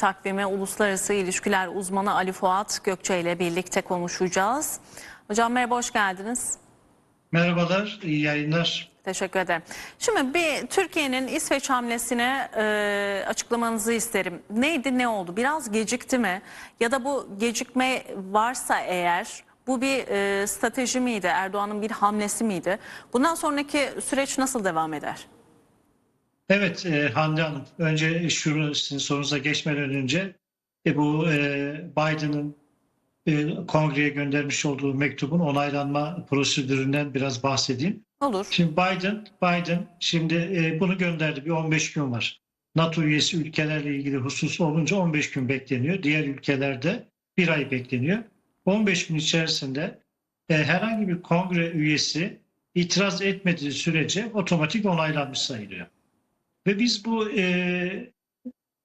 takvimi uluslararası ilişkiler uzmanı Ali Fuat Gökçe ile birlikte konuşacağız. Hocam merhaba, hoş geldiniz. Merhabalar, iyi yayınlar. Teşekkür ederim. Şimdi bir Türkiye'nin İsveç hamlesine e, açıklamanızı isterim. Neydi, ne oldu? Biraz gecikti mi? Ya da bu gecikme varsa eğer bu bir e, strateji miydi? Erdoğan'ın bir hamlesi miydi? Bundan sonraki süreç nasıl devam eder? Evet e, Hande Hanım, önce şunu sizin sorunuza geçmeden önce e, bu e, Biden'ın e, kongreye göndermiş olduğu mektubun onaylanma prosedüründen biraz bahsedeyim. Olur. Şimdi Biden, Biden şimdi e, bunu gönderdi. Bir 15 gün var. NATO üyesi ülkelerle ilgili husus olunca 15 gün bekleniyor. Diğer ülkelerde bir ay bekleniyor. 15 gün içerisinde e, herhangi bir kongre üyesi itiraz etmediği sürece otomatik onaylanmış sayılıyor. Ve biz bu e,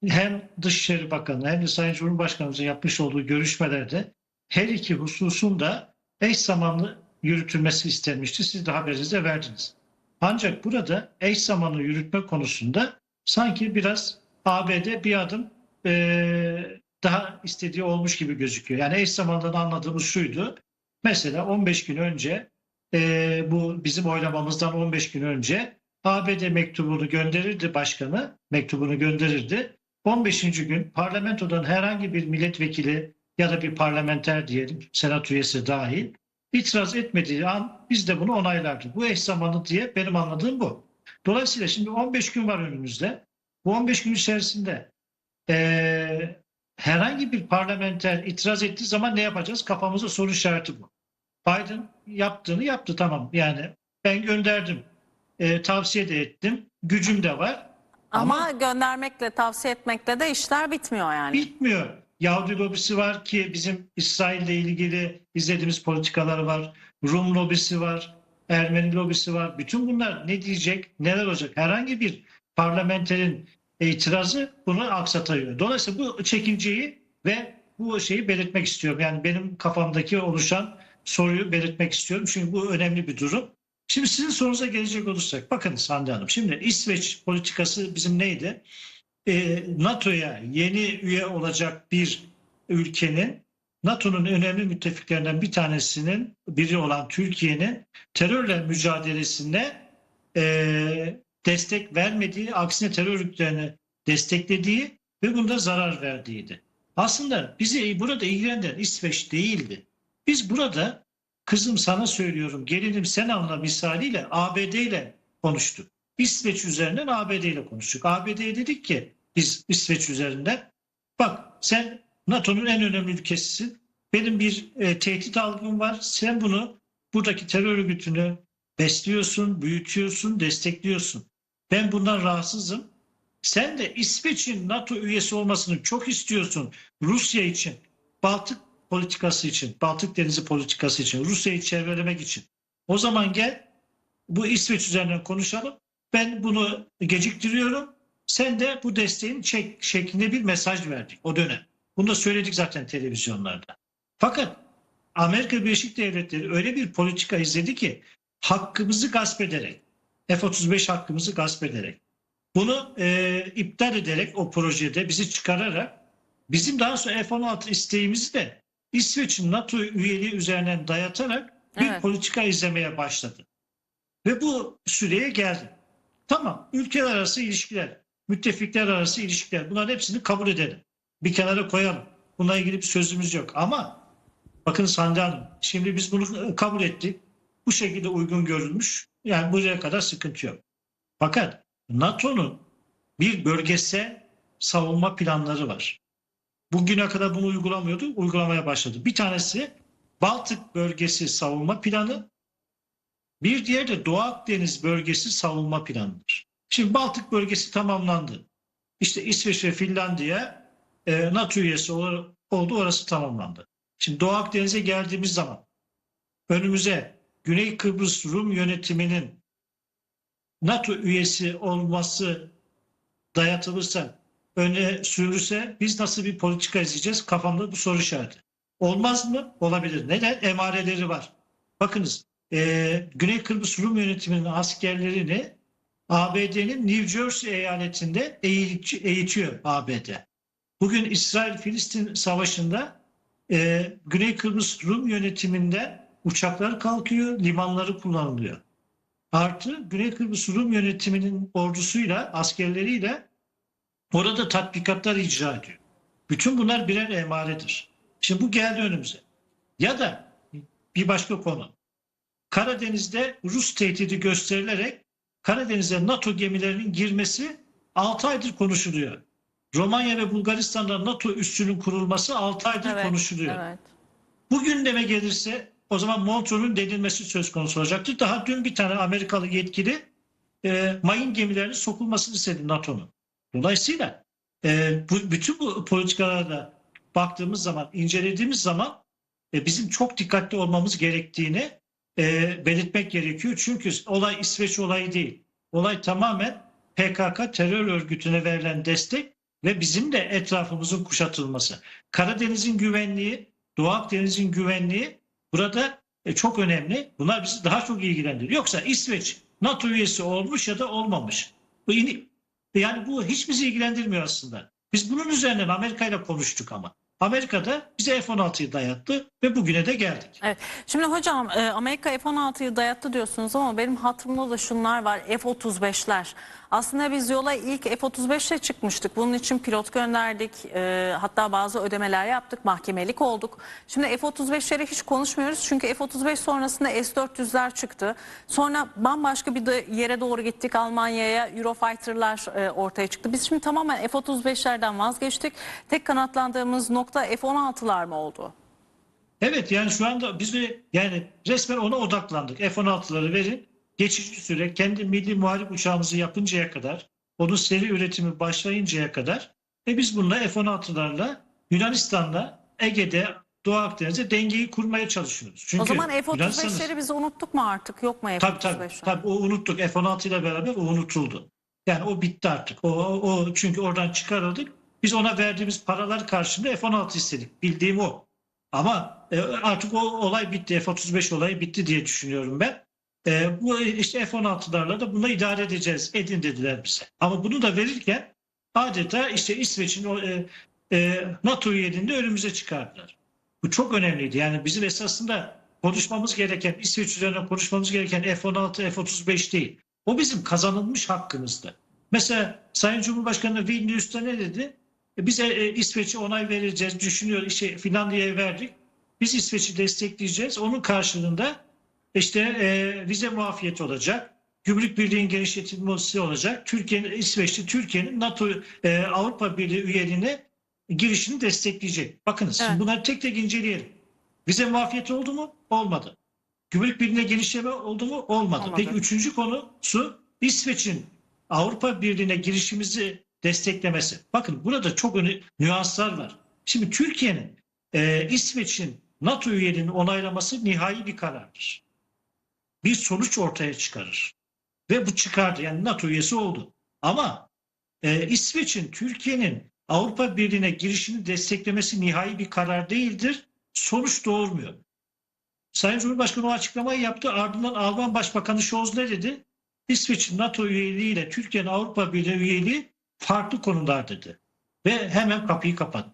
hem Dışişleri Bakanı hem de Sayın Cumhurbaşkanımızın yapmış olduğu görüşmelerde her iki hususun da eş zamanlı yürütülmesi istenmişti. Siz de haberinizde verdiniz. Ancak burada eş zamanlı yürütme konusunda sanki biraz ABD bir adım e, daha istediği olmuş gibi gözüküyor. Yani eş zamanlılığını anladığımız şuydu. Mesela 15 gün önce e, bu bizim oylamamızdan 15 gün önce ABD mektubunu gönderirdi başkanı, mektubunu gönderirdi. 15. gün parlamentodan herhangi bir milletvekili ya da bir parlamenter diyelim, senat üyesi dahil itiraz etmediği an biz de bunu onaylardık. Bu eş zamanlı diye benim anladığım bu. Dolayısıyla şimdi 15 gün var önümüzde. Bu 15 gün içerisinde eee, herhangi bir parlamenter itiraz ettiği zaman ne yapacağız? Kafamızda soru işareti bu. Biden yaptığını yaptı tamam. Yani ben gönderdim, eee, tavsiye de ettim, gücüm de var. Ama, göndermekle, tavsiye etmekle de işler bitmiyor yani. Bitmiyor. Yahudi lobisi var ki bizim İsrail'le ilgili izlediğimiz politikaları var. Rum lobisi var. Ermeni lobisi var. Bütün bunlar ne diyecek, neler olacak? Herhangi bir parlamenterin itirazı bunu aksatıyor. Dolayısıyla bu çekinceyi ve bu şeyi belirtmek istiyorum. Yani benim kafamdaki oluşan soruyu belirtmek istiyorum. Çünkü bu önemli bir durum. Şimdi sizin sorunuza gelecek olursak. Bakın Hande Hanım. Şimdi İsveç politikası bizim neydi? e, NATO'ya yeni üye olacak bir ülkenin NATO'nun önemli müttefiklerinden bir tanesinin biri olan Türkiye'nin terörle mücadelesine e, destek vermediği, aksine terör örgütlerini desteklediği ve bunda zarar verdiğiydi. Aslında bizi burada ilgilendiren İsveç değildi. Biz burada kızım sana söylüyorum gelinim sen anla misaliyle ABD ile konuştuk. İsveç üzerinden ABD ile konuştuk. ABD'ye dedik ki biz İsveç üzerinden bak sen NATO'nun en önemli ülkesisin. Benim bir e, tehdit algım var. Sen bunu buradaki terör örgütünü besliyorsun, büyütüyorsun, destekliyorsun. Ben bundan rahatsızım. Sen de İsveç'in NATO üyesi olmasını çok istiyorsun. Rusya için, Baltık politikası için, Baltık Denizi politikası için, Rusya'yı çevrelemek için. O zaman gel bu İsveç üzerinden konuşalım. Ben bunu geciktiriyorum. Sen de bu desteğin çek şeklinde bir mesaj verdik o dönem. Bunu da söyledik zaten televizyonlarda. Fakat Amerika Birleşik Devletleri öyle bir politika izledi ki hakkımızı gasp ederek, F-35 hakkımızı gasp ederek, bunu e, iptal ederek o projede bizi çıkararak bizim daha sonra F-16 isteğimizi de İsveç'in NATO üyeliği üzerinden dayatarak bir Evet. politika izlemeye başladı. Ve bu süreye geldi. Tamam ülkeler arası ilişkiler, müttefikler arası ilişkiler bunların hepsini kabul edelim. Bir kenara koyalım. Bununla ilgili bir sözümüz yok ama bakın Hande Hanım şimdi biz bunu kabul ettik. Bu şekilde uygun görülmüş. Yani buraya kadar sıkıntı yok. Fakat NATO'nun bir bölgesel savunma planları var. Bugüne kadar bunu uygulamıyordu, uygulamaya başladı. Bir tanesi Baltık bölgesi savunma planı, bir diğeri de Doğu Akdeniz bölgesi savunma planıdır. Şimdi Baltık bölgesi tamamlandı. İşte İsveç ve Finlandiya e, NATO üyesi ol- oldu, orası tamamlandı. Şimdi Doğu Akdeniz'e geldiğimiz zaman önümüze Güney Kıbrıs Rum yönetiminin NATO üyesi olması dayatılırsa, öne sürülürse biz nasıl bir politika izleyeceğiz? Kafamda bu soru işareti. Olmaz mı? Olabilir. Neden? Emareleri var. Bakınız e, Güney Kıbrıs Rum yönetiminin askerlerini ABD'nin New Jersey eyaletinde eğitiyor ABD. Bugün İsrail-Filistin savaşında e, Güney Kıbrıs Rum yönetiminde uçaklar kalkıyor, limanları kullanılıyor. Artı Güney Kıbrıs Rum yönetiminin ordusuyla, askerleriyle orada tatbikatlar icra ediyor. Bütün bunlar birer emaredir. Şimdi bu geldi önümüze. Ya da bir başka konu. Karadeniz'de Rus tehdidi gösterilerek Karadeniz'e NATO gemilerinin girmesi 6 aydır konuşuluyor. Romanya ve Bulgaristan'da NATO üssünün kurulması 6 aydır Evet, konuşuluyor. evet. Bu gündeme gelirse o zaman Montreux'un denilmesi söz konusu olacaktır. Daha dün bir tane Amerikalı yetkili e, mayın gemilerinin sokulmasını istedi NATO'nun. Dolayısıyla e, bu, bütün bu politikalarda baktığımız zaman, incelediğimiz zaman e, bizim çok dikkatli olmamız gerektiğini e, belirtmek gerekiyor. Çünkü olay İsveç olayı değil. Olay tamamen PKK terör örgütüne verilen destek ve bizim de etrafımızın kuşatılması. Karadeniz'in güvenliği, Doğu Akdeniz'in güvenliği burada e, çok önemli. Bunlar bizi daha çok ilgilendiriyor. Yoksa İsveç NATO üyesi olmuş ya da olmamış. Bu yani bu hiç bizi ilgilendirmiyor aslında. Biz bunun üzerinden Amerika ile konuştuk ama. Amerika'da bize F-16'yı dayattı ve bugüne de geldik. Evet. Şimdi hocam e, Amerika F-16'yı dayattı diyorsunuz ama benim hatırımda da şunlar var. F-35'ler. Aslında biz yola ilk F-35 ile çıkmıştık. Bunun için pilot gönderdik. E, hatta bazı ödemeler yaptık. Mahkemelik olduk. Şimdi F-35'leri hiç konuşmuyoruz. Çünkü F-35 sonrasında S-400'ler çıktı. Sonra bambaşka bir de yere doğru gittik. Almanya'ya Eurofighter'lar e, ortaya çıktı. Biz şimdi tamamen F-35'lerden vazgeçtik. Tek kanatlandığımız nokta F-16'lar mı oldu? Evet yani şu anda biz de yani resmen ona odaklandık. F-16'ları verin. Geçici süre kendi milli muharip uçağımızı yapıncaya kadar, onun seri üretimi başlayıncaya kadar ve biz bununla F-16'larla Yunanistan'la Ege'de, Doğu Akdeniz'de dengeyi kurmaya çalışıyoruz. Çünkü o zaman Yunanistan'ın- F-35'leri biz unuttuk mu artık? Yok mu Tabii tabii. F-35'ler? tabii o unuttuk. F-16 ile beraber o unutuldu. Yani o bitti artık. O, o, o çünkü oradan çıkarıldık. Biz ona verdiğimiz paralar karşılığında F-16 istedik. Bildiğim o. Ama e, artık o olay bitti. F-35 olayı bitti diye düşünüyorum ben. E, bu işte F-16'larla da bunu idare edeceğiz. Edin dediler bize. Ama bunu da verirken adeta işte İsveç'in e, e, NATO üyeliğini de önümüze çıkardılar. Bu çok önemliydi. Yani bizim esasında konuşmamız gereken, İsveç üzerine konuşmamız gereken F-16, F-35 değil. O bizim kazanılmış hakkımızdı. Mesela Sayın Cumhurbaşkanı Vilnius'ta ne dedi? E, Bize e, İsveç'e onay vereceğiz, düşünüyor, işte Finlandiya'ya verdik. Biz İsveç'i destekleyeceğiz. Onun karşılığında işte e, vize muafiyeti olacak. Gümrük Birliği'nin genişletilmesi olacak. Türkiye'nin, İsveç'te Türkiye'nin NATO, e, Avrupa Birliği üyeliğine girişini destekleyecek. Bakınız Evet. bunları tek tek inceleyelim. Vize muafiyeti oldu mu? Olmadı. Gümrük Birliği'ne genişleme oldu mu? Olmadı. Olmadı. Peki üçüncü konusu İsveç'in Avrupa Birliği'ne girişimizi desteklemesi. Bakın burada çok önemli nüanslar var. Şimdi Türkiye'nin e, İsveç'in NATO üyeliğini onaylaması nihai bir karardır. Bir sonuç ortaya çıkarır. Ve bu çıkardı. Yani NATO üyesi oldu. Ama e, İsveç'in Türkiye'nin Avrupa Birliği'ne girişini desteklemesi nihai bir karar değildir. Sonuç doğurmuyor. Sayın Cumhurbaşkanı o açıklamayı yaptı. Ardından Alman Başbakanı Scholz ne dedi? İsveç'in NATO üyeliği ile Türkiye'nin Avrupa Birliği üyeliği farklı konular dedi. Ve hemen kapıyı kapattı.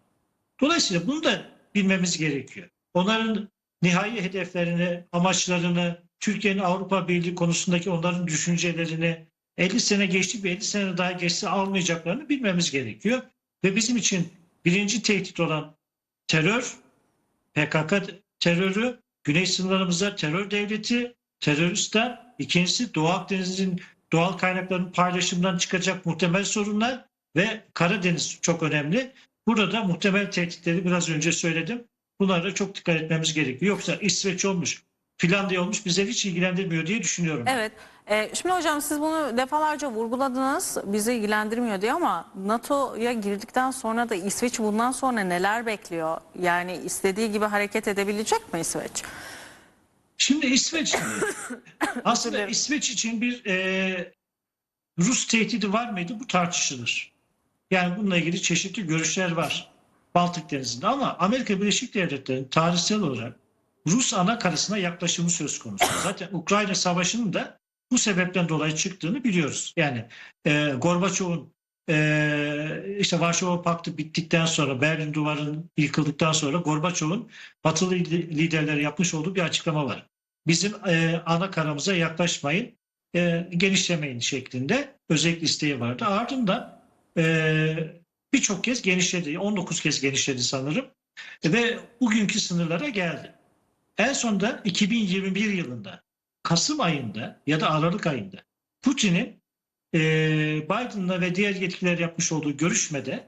Dolayısıyla bunu da bilmemiz gerekiyor. Onların nihai hedeflerini, amaçlarını, Türkiye'nin Avrupa Birliği konusundaki onların düşüncelerini 50 sene geçti bir 50 sene daha geçse almayacaklarını bilmemiz gerekiyor. Ve bizim için birinci tehdit olan terör, PKK terörü, güney sınırlarımızda terör devleti, teröristler, ikincisi Doğu Akdeniz'in doğal kaynakların paylaşımından çıkacak muhtemel sorunlar ve Karadeniz çok önemli. Burada muhtemel tehditleri biraz önce söyledim. Bunlara çok dikkat etmemiz gerekiyor. Yoksa İsveç olmuş, Finlandiya olmuş bize hiç ilgilendirmiyor diye düşünüyorum. Evet. Ee, şimdi hocam siz bunu defalarca vurguladınız. Bizi ilgilendirmiyor diye ama NATO'ya girdikten sonra da İsveç bundan sonra neler bekliyor? Yani istediği gibi hareket edebilecek mi İsveç? Şimdi İsveç aslında. İsveç için bir e, Rus tehdidi var mıydı? Bu tartışılır. Yani bununla ilgili çeşitli görüşler var Baltık Denizi'nde ama Amerika Birleşik Devletleri'nin tarihsel olarak Rus ana karasına yaklaşımı söz konusu. Zaten Ukrayna Savaşı'nın da bu sebepten dolayı çıktığını biliyoruz. Yani e, Gorbaçov'un e, işte Varşova Paktı bittikten sonra Berlin Duvarı'nın yıkıldıktan sonra Gorbaçov'un batılı liderlere yapmış olduğu bir açıklama var. Bizim e, ana karamıza yaklaşmayın, e, genişlemeyin şeklinde özellikle isteği vardı. Ardından e, birçok kez genişledi. 19 kez genişledi sanırım. Ve bugünkü sınırlara geldi. En sonunda 2021 yılında Kasım ayında ya da Aralık ayında Putin'in e, Biden'la ve diğer yetkililer yapmış olduğu görüşmede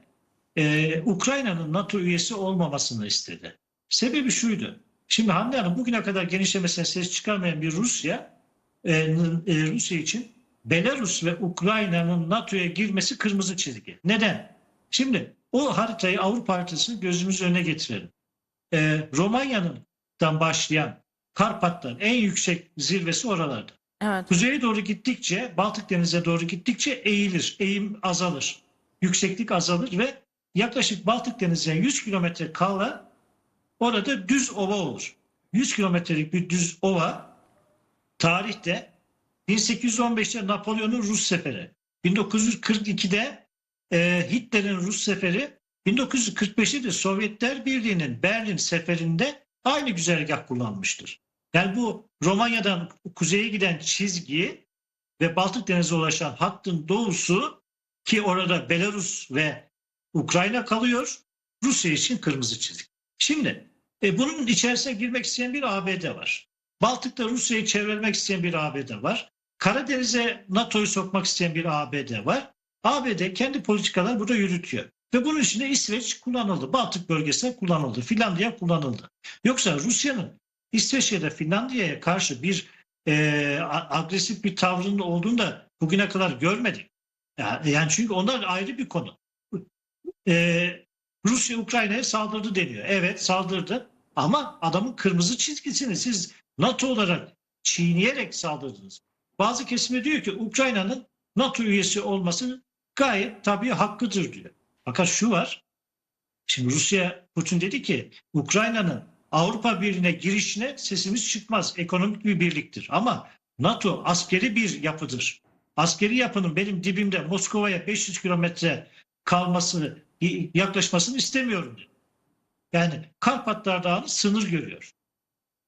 e, Ukrayna'nın NATO üyesi olmamasını istedi. Sebebi şuydu. Şimdi Hande Hanım bugüne kadar genişlemesine ses çıkarmayan bir Rusya, e, e, Rusya için Belarus ve Ukrayna'nın NATO'ya girmesi kırmızı çizgi. Neden? Şimdi o haritayı Avrupa haritasını gözümüz önüne getirelim. E, Romanya'dan başlayan Karpatlar en yüksek zirvesi oralarda. Evet. Kuzeye doğru gittikçe, Baltık Denizi'ne doğru gittikçe eğilir, eğim azalır. Yükseklik azalır ve yaklaşık Baltık Denizi'ne 100 kilometre kala orada düz ova olur. 100 kilometrelik bir düz ova tarihte 1815'te Napolyon'un Rus seferi, 1942'de e, Hitler'in Rus seferi, 1945'te de Sovyetler Birliği'nin Berlin seferinde aynı güzergah kullanmıştır. Yani bu Romanya'dan kuzeye giden çizgi ve Baltık Denizi'ne ulaşan hattın doğusu ki orada Belarus ve Ukrayna kalıyor. Rusya için kırmızı çizgi. Şimdi e, bunun içerisine girmek isteyen bir ABD var. Baltık'ta Rusya'yı çevirmek isteyen bir ABD var. Karadeniz'e NATO'yu sokmak isteyen bir ABD var. ABD kendi politikalar burada yürütüyor. Ve bunun içinde İsveç kullanıldı. Baltık bölgesinde kullanıldı. Finlandiya kullanıldı. Yoksa Rusya'nın İsveç ya da Finlandiya'ya karşı bir e, agresif bir tavrının olduğunu da bugüne kadar görmedik. Yani, yani çünkü onlar ayrı bir konu. E, Rusya Ukrayna'ya saldırdı deniyor. Evet saldırdı ama adamın kırmızı çizgisini siz NATO olarak çiğneyerek saldırdınız. Bazı kesime diyor ki Ukrayna'nın NATO üyesi olması gayet tabii hakkıdır diyor. Fakat şu var. Şimdi Rusya Putin dedi ki Ukrayna'nın Avrupa Birliği'ne girişine sesimiz çıkmaz. Ekonomik bir birliktir. Ama NATO askeri bir yapıdır. Askeri yapının benim dibimde Moskova'ya 500 kilometre kalmasını, yaklaşmasını istemiyorum. dedi. Yani Karpatlar Dağı'nı sınır görüyor.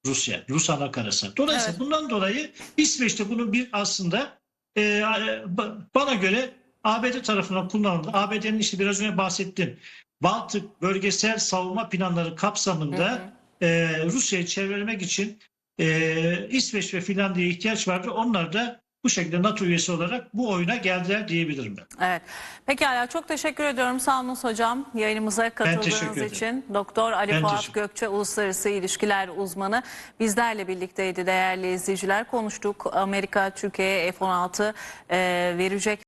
Rusya, Rus anakarası. Dolayısıyla Evet. bundan dolayı İsveç'te bunun bir aslında e, ba- bana göre ABD tarafından kullanıldı. ABD'nin işte biraz önce bahsettim. Baltık bölgesel savunma planları kapsamında Hı hı. e, Rusya'yı çevirmek için e, İsveç ve Finlandiya'ya ihtiyaç vardı. Onlar da bu şekilde NATO üyesi olarak bu oyuna geldiler diyebilirim ben. Evet. Pekala çok teşekkür ediyorum. Olun hocam yayınımıza katıldığınız için. Doktor Ali Ben Fuat Gökçe Uluslararası İlişkiler uzmanı bizlerle birlikteydi değerli izleyiciler. Konuştuk. Amerika Türkiye'ye F-16 e, verecek.